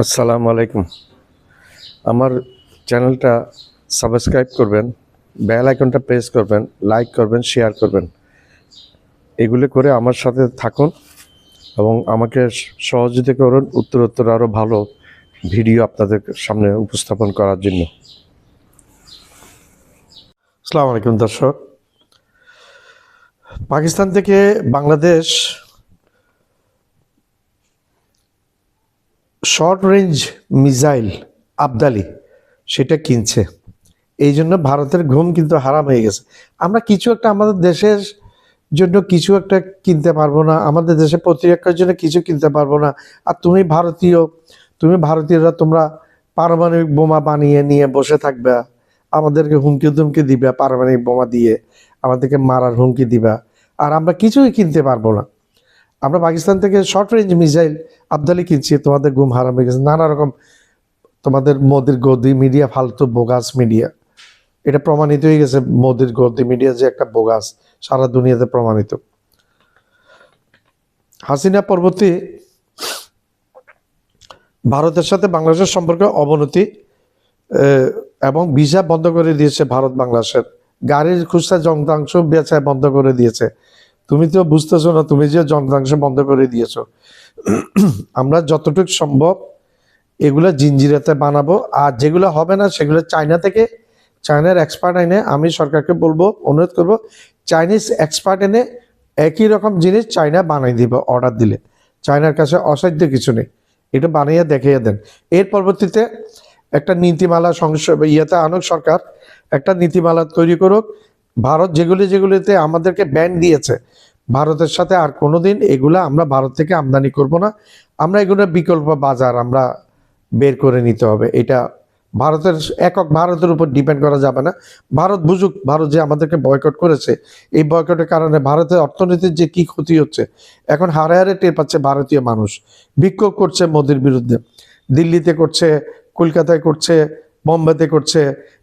আসসালামু আলাইকুম। আমার চ্যানেলটা সাবস্ক্রাইব করবেন, বেল আইকনটা প্রেস করবেন, লাইক করবেন, শেয়ার করবেন। এগুলো করে আমার সাথে থাকুন এবং আমাকে সহযোগিতা করুন, উত্তরোত্তর আরও ভালো ভিডিও আপনাদের সামনে উপস্থাপন করার জন্য। আসসালামু আলাইকুম দর্শক। পাকিস্তান থেকে Bangladesh short range missile Abdali সেটা কিনছে। এই জন্য ভারতের ঘুম কিন্তু হারাম হয়ে গেছে। আমরা কিছু একটা আমাদের দেশের জন্য কিছু একটা কিনতে পারব না, আমাদের দেশে প্রতিরক্ষার জন্য কিছু কিনতে পারব না। আর তুমি ভারতীয়, তুমি ভারতীয়রা তোমরা পারমাণবিক বোমা বানিয়ে নিয়ে বসে থাকবে। আমাদেরকে হুমকি ধুমকি দিবে পারমাণবিক বোমা দিয়ে, আমাদেরকে মারার হুমকি দিবা। আর আমরা কিছুই কিনতে পারব না। আমরা পাকিস্তান থেকে শর্ট রেঞ্জ মিসাইল আবদালি কিনছি, তোমাদের ঘুম হারাম হয়ে গেছে। নানা রকম তোমাদের মোদির গদি মিডিয়া ফালতু বোগাস মিডিয়া এটা প্রমাণিত হয়ে গেছে, মোদির গদি মিডিয়া যে একটা বোগাস, সারা দুনিয়াতে প্রমাণিত। হাসিনা পরবর্তী ভারতের সাথে বাংলাদেশের সম্পর্কে অবনতি এবং ভিসা বন্ধ করে দিয়েছে ভারত বাংলাদেশের। গাড়ির খুচরা যন্ত্রাংশ বেচা বন্ধ করে দিয়েছে। তুমি তো বুঝতেছো না, তুমি যে যন্ত্রাংশ বন্ধ করে দিয়েছ। আমরা যতটুকু সম্ভব এগুলো জিঞ্জিরাতে বানাবো, আর যেগুলো হবে না সেগুলো চায়না থেকে, চায়নার এক্সপার্ট এনে আমি সরকারকে বলব, অনুরোধ করব, চাইনিজ এক্সপার্ট এনে একই রকম জিনিস চায়না বানাই দিবে অর্ডার দিলে। চায়নার কাছে অসাধ্য কিছু নেই এটা বানিয়ে দেখিয়ে দেন। এর পরবর্তীতে একটা নীতিমালা সংসদ ইয়েতে আনুক সরকার, একটা নীতিমালা তৈরি করুক ভারত যেগুলি যেগুলিতে আমাদেরকে ব্যান দিয়েছে, ভারতের সাথে আর কোনোদিন এগুলো আমরা ভারত থেকে আমদানি করব না। আমরা এগুলো বিকল্প বাজার আমরা বের করে নিতে হবে। এটা ভারতের একক ভারতের উপর ডিপেন্ড করা যাবে না। ভারত বুঝুক, ভারত যে আমাদেরকে বয়কট করেছে, এই বয়কটের কারণে ভারতের অর্থনীতির যে কি ক্ষতি হচ্ছে, এখন হারে হারে টের পাচ্ছে ভারতীয় মানুষ। বিক্ষোভ করছে মোদির বিরুদ্ধে। দিল্লিতে করছে, কলকাতায় করছে, বোম্বেতে করছে,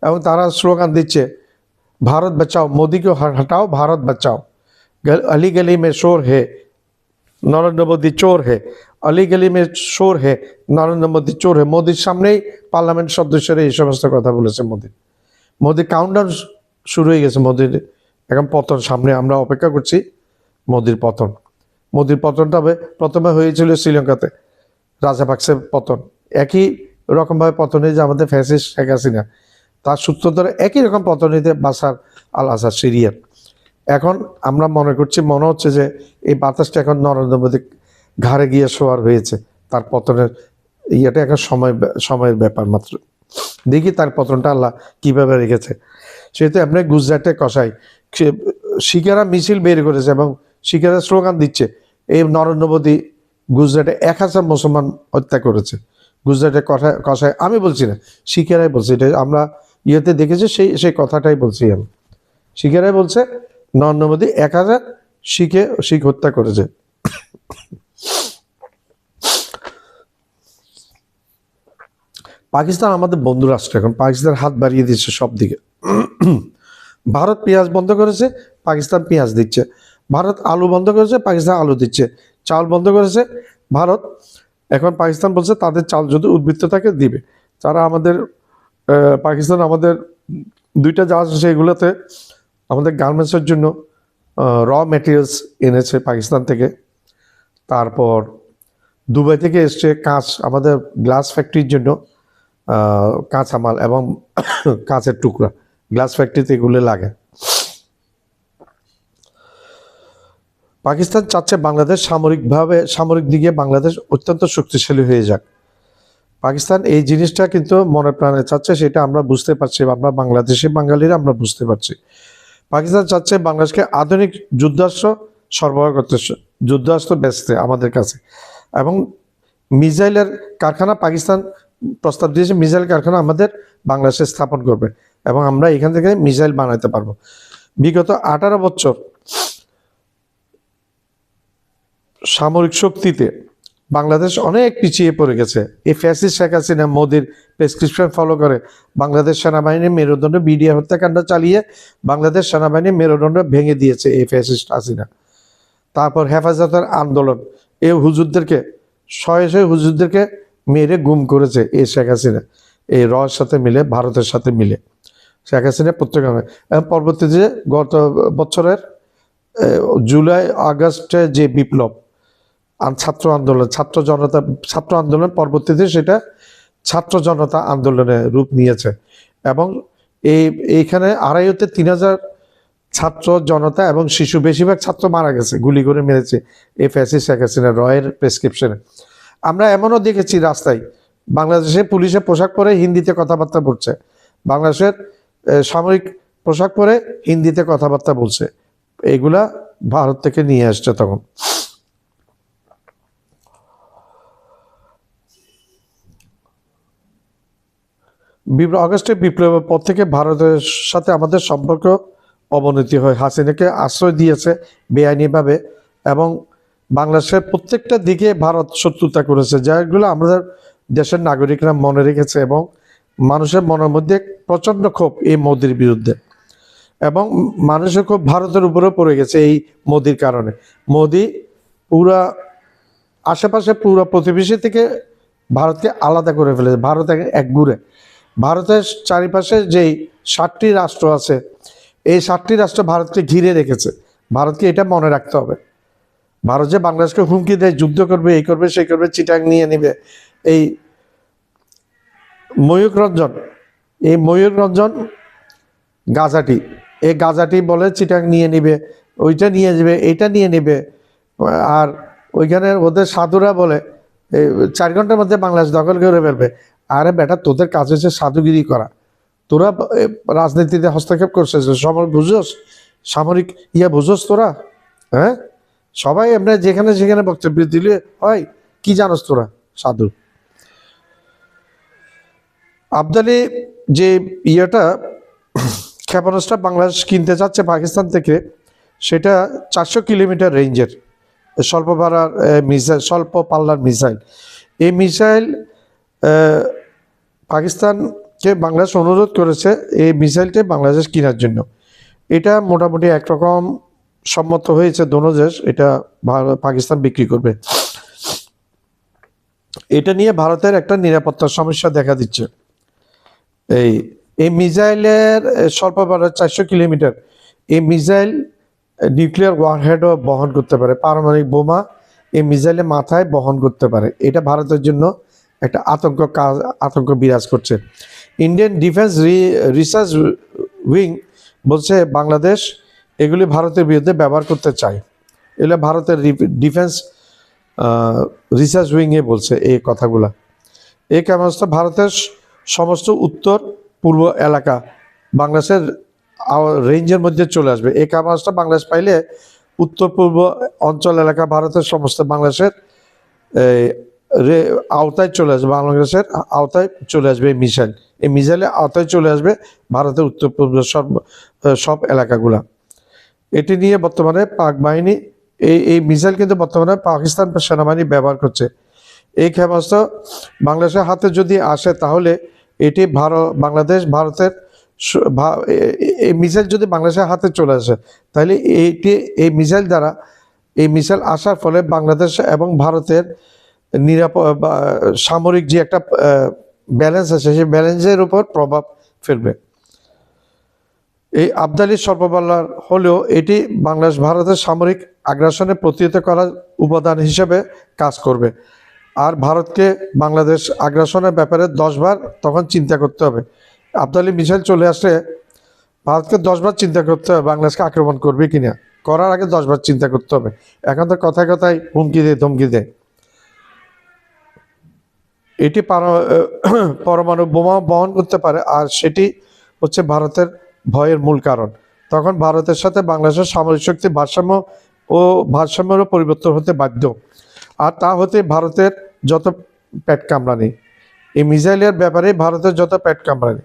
এবং তারা স্লোগান দিচ্ছে भारत बचाओ मोदी को ह- हटाओ भारत बचाओ गल- अली गली में शोर है নরেন্দ্র মোদী চোর হে অলি গলি মে শোর হে নরেন্দ্র মোদী চোর হে মোদির সামনেই পার্লামেন্ট সদস্যরা এই সমস্ত কথা বলেছে মোদি মোদি কাউন্টডাউন শুরু হয়ে গেছে মোদির এখন পতন সামনে আমরা অপেক্ষা করছি মোদির পতন মোদির পতনটা হবে প্রথমে হয়েছিল শ্রীলঙ্কাতে রাজাপাকসের পতন একই রকমভাবে পতন হয়েছে আমাদের ফ্যাসিস্ট শেখ হাসিনা তার সূত্র ধরে একই রকম পতন হইতে বাসার আল আসার সিরিয়ার এখন আমরা মনে করছি, মনে হচ্ছে যে এই বাতাসটা এখন নরেন্দ্র মোদী ঘাড়ে গিয়ে শোয়ার হয়েছে। তার পতনের ইয়েটা এখন সময় সময়ের ব্যাপার মাত্র। দেখি তার পতনটা আল্লাহ কীভাবে রেখেছে। সেহেতু এমনি গুজরাটে কষাই। শিখেরা মিছিল বের করেছে এবং শিকারা স্লোগান দিচ্ছে, এই নরেন্দ্র মোদী গুজরাটে এক হাজার মুসলমান হত্যা করেছে। গুজরাটে কথা কষায়, আমি বলছি না, শিকারাই বলছি, এটা আমরা ইয়েতে দেখেছে সেই সেই কথাটাই বলছি আমি। শিখেরাই বলছে নরেন্দ্র এক হাজার শিখে, শিখ হত্যা করেছে। পাকিস্তান আমাদের বন্ধু রাষ্ট্র এখন পাকিস্তান হাত বাড়িয়ে দিচ্ছে সব দিকে। ভারত পেঁয়াজ বন্ধ করেছে, পাকিস্তান পেঁয়াজ দিচ্ছে। ভারত আলু বন্ধ করেছে, পাকিস্তান আলু দিচ্ছে। চাল বন্ধ করেছে, ভারত এখন পাকিস্তান বলছে তাদের চাল যদি উদ্বৃত্ত থাকে দিবে। তারা আমাদের পাকিস্তান আমাদের দুইটা জাহাজ আছে এগুলোতে আমাদের গার্মেন্টসের জন্য র মেটেরিয়ালস এনেছে পাকিস্তান থেকে। তারপর দুবাই থেকে এসছে কাঁচ, আমাদের গ্লাস ফ্যাক্টরির জন্য কাঁচামাল এবং কাঁচের টুকরা। গ্লাস ফ্যাক্টরিতে এগুলো লাগে। পাকিস্তান চাচ্ছে বাংলাদেশ সামরিকভাবে, সামরিক দিকে বাংলাদেশ অত্যন্ত শক্তিশালী হয়ে যাক। পাকিস্তান এই জিনিসটা কিন্তু মনে প্রাণে চাচ্ছে, সেটা আমরা বুঝতে পারছি আমরা বাংলাদেশি বাঙালিরা আমরা বুঝতে পারছি। পাকিস্তান চাচ্ছে বাংলাদেশকে আধুনিক যুদ্ধাস্ত্র সরবরাহ করতে, যুদ্ধাস্ত্র বেচতে আমাদের কাছে। এবং মিসাইলের কারখানা পাকিস্তান প্রস্তাব দিয়েছে, মিসাইল কারখানা আমাদের বাংলাদেশে স্থাপন করবে এবং আমরা এখান থেকে মিসাইল বানাতে পারব। বিগত আঠারো বছর সামরিক শক্তিতে বাংলাদেশ অনেক পিছিয়ে পড়ে গেছে। এই ফ্যাসিস্ট শেখ হাসিনা, মোদির প্রেসক্রিপশন ফলো করে। বাংলাদেশ সেনাবাহিনীর মেরুদণ্ড বিডিআর হত্যাকাণ্ড চালিয়ে বাংলাদেশ সেনাবাহিনীর মেরুদণ্ড ভেঙে দিয়েছে এই ফ্যাসিস্ট হাসিনা। তারপর হেফাজতের আন্দোলন। এই হুজুরদেরকে, শয়ে শয়ে হুজুরদেরকে মেরে গুম করেছে এই শেখ হাসিনা। এই রয়ের সাথে মিলে, ভারতের সাথে মিলে। শেখ হাসিনা প্রত্যেকমে এবং পরবর্তীতে গত বছরের জুলাই আগস্টে যে বিপ্লব ছাত্র আন্দোলন, ছাত্র জনতা, ছাত্র আন্দোলন পরবর্তীতে সেটা ছাত্র জনতা আন্দোলনে রূপ নিয়েছে। এবং এই, এইখানে আড়াইতে তিন হাজার ছাত্র জনতা এবং শিশু, বেশিরভাগ ছাত্র মারা গেছে, গুলি করে মেরেছে এই ফ্যাসি শেখ হাসিনা রয়ের প্রেসক্রিপশনে আমরা এমনও দেখেছি রাস্তায়, বাংলাদেশে পুলিশে পোশাক পরে হিন্দিতে কথাবার্তা বলছে। বাংলাদেশের সামরিক পোশাক পরে হিন্দিতে কথাবার্তা বলছে। এগুলা ভারত থেকে নিয়ে আসছে তখন। আগস্টের বিপ্লবের পর থেকে ভারতের সাথে আমাদের সম্পর্ক অবনতি হয়। হাসিনাকে আশ্রয় দিয়েছে বেআইনিভাবে এবং বাংলাদেশের প্রত্যেকটা দিকে ভারত শত্রুতা করেছে, যেগুলো আমাদের দেশের নাগরিকরা মনে রেখেছে এবং মানুষের মনের মধ্যে প্রচণ্ড ক্ষোভ এই মোদির বিরুদ্ধে এবং মানুষের খুব ভারতের উপরেও পড়ে গেছে এই মোদির কারণে। মোদি পুরা আশেপাশে পুরো প্রতিবেশী থেকে ভারতকে আলাদা করে ফেলেছে। ভারত এক- একগুড়ে ভারতের চারিপাশে যেই ষাটটি রাষ্ট্র আছে, এই ষাটটি রাষ্ট্র ভারতকে ঘিরে রেখেছে। ভারতকে এটা মনে রাখতে হবে। ভারত যে বাংলাদেশকে হুমকি দেয়, যুদ্ধ করবে এই করবে সেই করবে, চিটাং নিয়ে নিবে, এই ময়ূক রঞ্জন, এই ময়ূক রঞ্জন গাজাটি, এই গাজাটি বলে চিটাং নিয়ে নিবে, ওইটা নিয়ে যাবে এইটা নিয়ে নেবে, আর ওইখানে ওদের সাধুরা বলে চার ঘণ্টার মধ্যে বাংলাদেশ দখল করে ফেলবে। আরে বেটা, তোদের কাজ হচ্ছে সাধুগিরি করা। তোরা রাজনীতিতে হস্তক্ষেপ করছিস সামরিক বুঝোস? সামরিক ইয়া বুঝোস তোরা? হ্যাঁ? সবাই এমনি যেখানে সেখানে বক্তব্য দিলে হয়। কি জানোস তোরা, সাধু? আবদালি যে ইয়েটা, ক্ষেপণাস্ত্র বাংলাদেশ কিনতে যাচ্ছে পাকিস্তান থেকে, সেটা চারশো কিলোমিটার রেঞ্জের। স্বল্প ভাড়ার মিসাইল, স্বল্প পাল্লার মিসাইল। এই মিসাইল পাকিস্তানকে বাংলাদেশ অনুরোধ করেছে এই মিসাইলটি বাংলাদেশ কেনার জন্য। এটা মোটামুটি একরকম সম্মত হয়েছে দোনো দেশ এটা পাকিস্তান বিক্রি করবে। এটা নিয়ে ভারতের একটা নিরাপত্তার সমস্যা দেখা দিচ্ছে। এই এই মিসাইলের এ, স্বল্প বাড়ার চারশো কিলোমিটার এই মিসাইল নিউক্লিয়ার ওয়ারহেডও বহন করতে পারে পারমাণবিক বোমা এই মিসাইলের মাথায় বহন করতে পারে। এটা ভারতের জন্য একটা আতঙ্ক কাজ, আতঙ্ক বিরাজ করছে। ইন্ডিয়ান ডিফেন্স রিসার্চ উইং বলছে, বাংলাদেশ এগুলি ভারতের বিরুদ্ধে ব্যবহার করতে চায়। এগুলো ভারতের ডিফেন্স রিসার্চ উইংয়ে বলছে এই কথাগুলা। এই ক্ষেপণাস্ত্র ভারতের সমস্ত উত্তর, পূর্ব এলাকা, বাংলাদেশের রেঞ্জের মধ্যে চলে আসবে। এই ক্ষেপণাস্ত্র বাংলাদেশ পাইলে উত্তর, পূর্ব অঞ্চল এলাকা ভারতের সমস্ত বাংলাদেশের আওতায় চলে আসবে, বাংলাদেশের আওতায় চলে আসবে এই মিসাইল। এই মিসাইলের আওতায় চলে আসবে ভারতের উত্তর পূর্ব সব সব এলাকাগুলা। এটি নিয়ে বর্তমানে পাক বাহিনী, এই এই মিসাইল কিন্তু বর্তমানে পাকিস্তান সেনাবাহিনী ব্যবহার করছে। এই ক্ষেপণাস্ত্র বাংলাদেশের হাতে যদি আসে তাহলে এটি ভারত, বাংলাদেশ, ভারতের এই মিসাইল যদি বাংলাদেশের হাতে চলে আসে, তাহলে এইটি এই মিসাইল দ্বারা, এই মিসাইল আসার ফলে বাংলাদেশ এবং ভারতের নিরাপদ সামরিক যে একটা ব্যালেন্স আছে, সেই ব্যালেন্সের উপর প্রভাব ফেলবে। এই আবদালি স্বল্পপাল্লার হলেও এটি বাংলাদেশ ভারতের সামরিক আগ্রাসনে প্রতিহত করার উপাদান হিসেবে কাজ করবে। আর ভারতকে বাংলাদেশ আগ্রাসনের ব্যাপারে দশবার তখন চিন্তা করতে হবে। আবদালি মিসাইল চলে আসলে ভারতকে দশবার চিন্তা করতে হবে, বাংলাদেশকে আক্রমণ করবে কিনা। করার আগে দশবার চিন্তা করতে হবে। এখন তো কথায় কথায় হুমকি দেয়, ধমকি দেয়। এটি পরমাণু বোমা বহন করতে পারে, আর সেটি হচ্ছে ভারতের ভয়ের মূল কারণ। তখন ভারতের সাথে বাংলাদেশের সামরিক শক্তি ভারসাম্য ও ভারসাম্যেরও পরিবর্তন হতে বাধ্য। আর তা হতে ভারতের যত পেট কামড়ানি, এই মিসাইলের ব্যাপারে ভারতের যত পেট কামড়ানি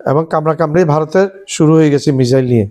এবং কামড়া কামড়ি ভারতের শুরু হয়ে গেছে মিসাইল নিয়ে।